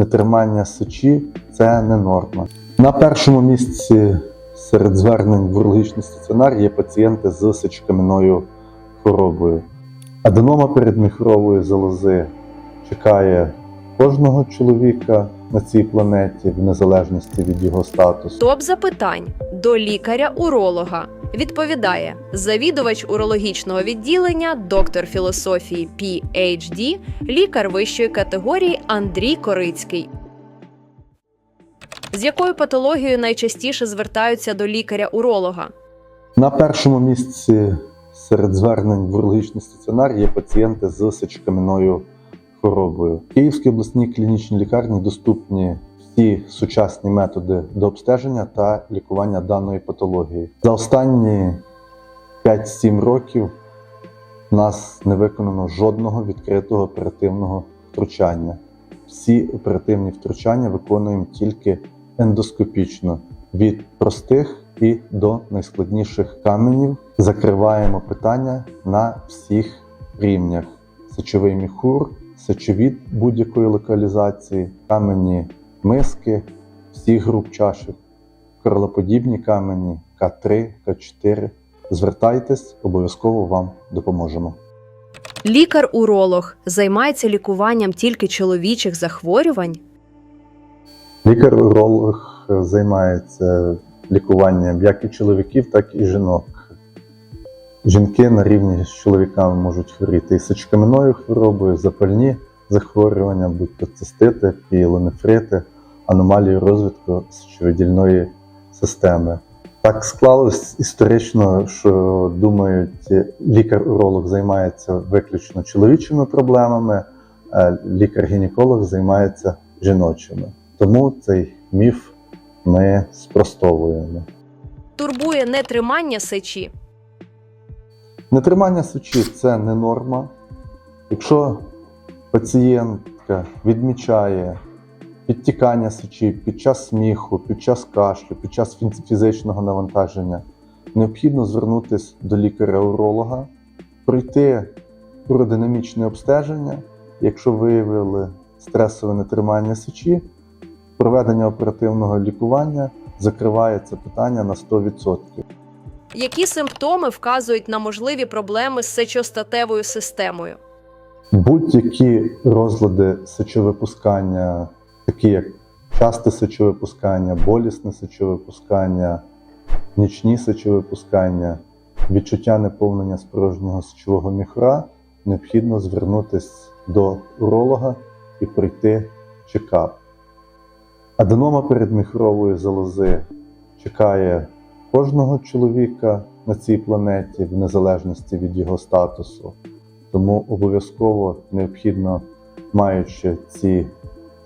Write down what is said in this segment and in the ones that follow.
нетримання сечі це не норма. На першому місці серед звернень в урологічний стаціонар є пацієнти з сечокам'яною хворобою. Аденома передміхрової залози чекає кожного чоловіка на цій планеті в незалежності від його статусу. Топ запитань до лікаря-уролога. Відповідає завідувач урологічного відділення, доктор філософії PhD, лікар вищої категорії Андрій Корицький. З якою патологією найчастіше звертаються до лікаря-уролога? На першому місці серед звернень в урологічний стаціонар є пацієнти з сечокам'яною хворобою. В Київській обласній клінічній лікарні доступні всі сучасні методи до обстеження та лікування даної патології. За останні 5-7 років у нас не виконано жодного відкритого оперативного втручання. Всі оперативні втручання виконуємо тільки ендоскопічно від простих і до найскладніших каменів. Закриваємо питання на всіх рівнях: сечовий міхур, сечовід будь-якої локалізації, камені миски, всіх груп чашок, крилоподібні камені К3, К4. Звертайтесь, обов'язково вам допоможемо. Лікар-уролог займається лікуванням тільки чоловічих захворювань. Лікар-уролог займається лікуванням як і чоловіків, так і жінок. Жінки на рівні з чоловіками можуть хворіти і сечокам'яною хворобою, запальні захворювання, будь то цистити, піелонефрити, аномалії розвитку сечовидільної системи. Так склалось історично, що думають, лікар-уролог займається виключно чоловічими проблемами, а лікар-гінеколог займається жіночими. Тому цей міф ми спростовуємо. Турбує нетримання сечі. Нетримання сечі це не норма. Якщо пацієнтка відмічає підтікання сечі під час сміху, під час кашлю, під час фізичного навантаження, необхідно звернутися до лікаря-уролога, пройти уродинамічне обстеження, якщо виявили стресове нетримання сечі, проведення оперативного лікування закриває це питання на 100%. Які симптоми вказують на можливі проблеми з сечостатевою системою? Будь-які розлади сечовипускання, такі як часте сечовипускання, болісне сечовипускання, нічні сечовипускання, відчуття неповнення спорожнього сечового міхура, необхідно звернутися до уролога і пройти чекап. Аденома передміхурової залози чекає кожного чоловіка на цій планеті в незалежності від його статусу. Тому обов'язково необхідно, маючи ці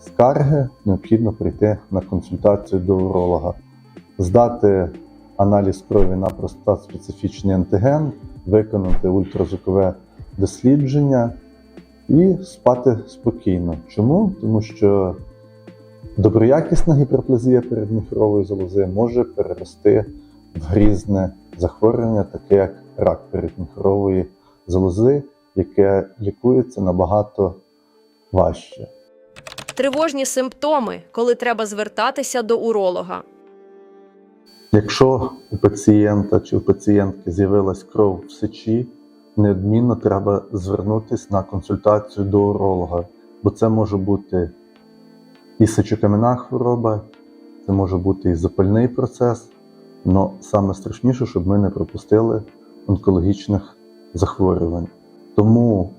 скарги, необхідно прийти на консультацію до уролога, здати аналіз крові на простат-специфічний антиген, виконати ультразвукове дослідження і спати спокійно. Чому? Тому що доброякісна гіперплазія передміхурової залози може перерости в грізне захворювання, таке як рак передміхурової залози, яке лікується набагато важче. Тривожні симптоми, коли треба звертатися до уролога. Якщо у пацієнта чи у пацієнтки з'явилась кров в сечі, неодмінно треба звернутися на консультацію до уролога, бо це може бути і сечокам'яна хвороба, це може бути і запальний процес. але саме страшніше, щоб ми не пропустили онкологічних захворювань. Тому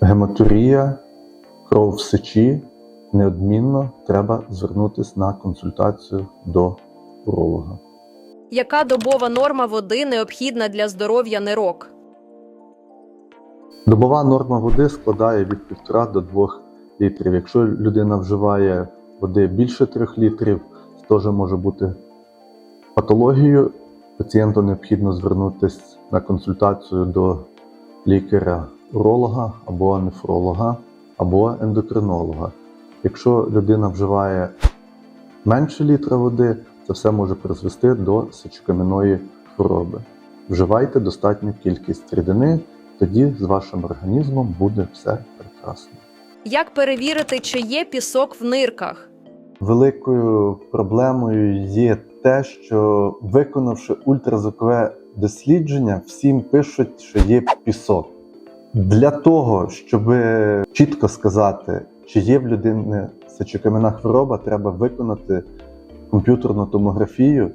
гематурія, кров в сечі неодмінно треба звернутися на консультацію до уролога. Яка добова норма води необхідна для здоров'я нирок? Добова норма води складає від 1,5 до 2 літрів. Якщо людина вживає води більше 3 літрів, це теж може бути патологією. Пацієнту необхідно звернутися на консультацію до лікаря-уролога або нефролога, або ендокринолога. Якщо людина вживає менше літра води, це все може призвести до сечокам'яної хвороби. Вживайте достатню кількість рідини, тоді з вашим організмом буде все прекрасно. Як перевірити, чи є пісок в нирках? Великою проблемою є те, що виконавши ультразвукове дослідження, всім пишуть, що є пісок. Для того, щоб чітко сказати, чи є в людини сечокам'яна хвороба, треба виконати комп'ютерну томографію,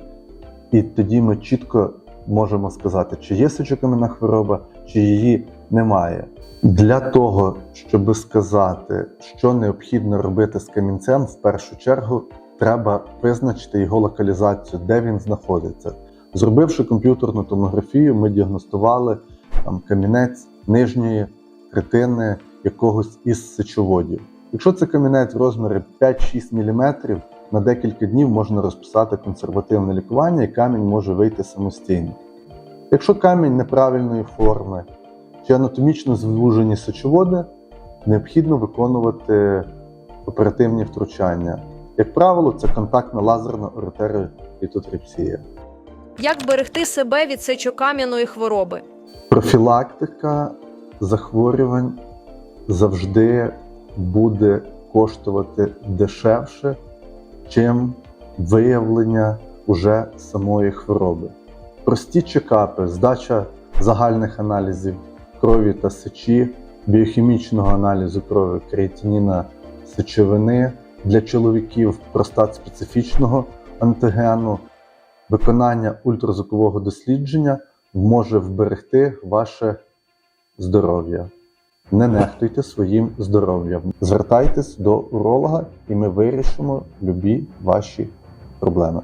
і тоді ми чітко можемо сказати, чи є сечокам'яна хвороба, чи її немає. Для того, щоб сказати, що необхідно робити з камінцем, в першу чергу треба визначити його локалізацію, де він знаходиться. Зробивши комп'ютерну томографію, ми діагностували там, камінець нижньої третини якогось із сечоводів. Якщо це камінець в розмірі 5-6 мм, на декілька днів можна розписати консервативне лікування, і камінь може вийти самостійно. Якщо камінь неправильної форми чи анатомічно звужені сечоводи, необхідно виконувати оперативні втручання. Як правило, це контактна лазерна оретеролітотріпсія. Як берегти себе від сечокам'яної хвороби? Профілактика захворювань завжди буде коштувати дешевше, чим виявлення уже самої хвороби. Прості чекапи, здача загальних аналізів крові та сечі, біохімічного аналізу крові, креатиніна сечовини для чоловіків простат специфічного антигену, виконання ультразвукового дослідження може вберегти ваше здоров'я. Не нехтуйте своїм здоров'ям. Звертайтесь до уролога, і ми вирішимо любі ваші проблеми.